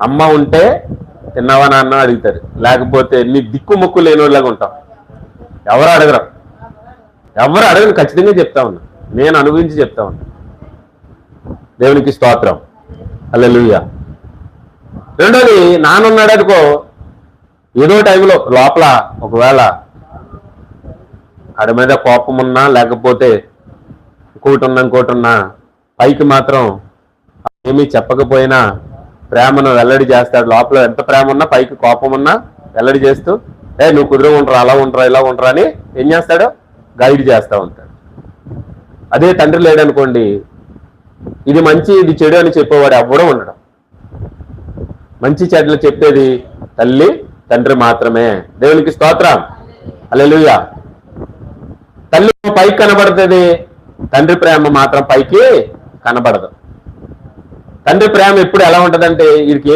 అమ్మ ఉంటే తిన్నావా నాన్న అడుగుతారు. లేకపోతే నీ దిక్కు ముక్కు ఉంటాం. ఎవరు అడగరు. ఎవరు అడగను ఖచ్చితంగా చెప్తా ఉన్నా. నేను అనుభవించి చెప్తా ఉన్నా. దేవునికి స్తోత్రం. అల్లెలుయ్య రెండోది నానున్నాడు అనుకో ఏదో టైంలో లోపల ఒకవేళ ఆడి మీద కోపం ఉన్నా లేకపోతే ఇంకోటి ఉన్నా ఇంకోటి ఉన్నా పైకి మాత్రం ఏమీ చెప్పకపోయినా ప్రేమను వెల్లడి చేస్తాడు. లోపల ఎంత ప్రేమ ఉన్నా పైకి కోపం ఉన్నా వెల్లడి చేస్తూ ఏ నువ్వు కుదురు ఉండరా అలా ఉండరా ఇలా ఉండరా అని ఏం చేస్తాడు? గైడ్ చేస్తూ ఉంటాడు. అదే తండ్రి లేడనుకోండి ఇది మంచి ఇది చెడు అని చెప్పేవాడు అవ్వడం ఉండడం. మంచి చెడ్లు చెప్పేది తల్లి తండ్రి మాత్రమే. దేవునికి స్తోత్రం. అల్లెలుయ్య తల్లి పైకి కనబడుతుంది తండ్రి ప్రేమ మాత్రం పైకి కనబడదు. తండ్రి ప్రేమ ఎప్పుడు ఎలా ఉంటదంటే వీరికి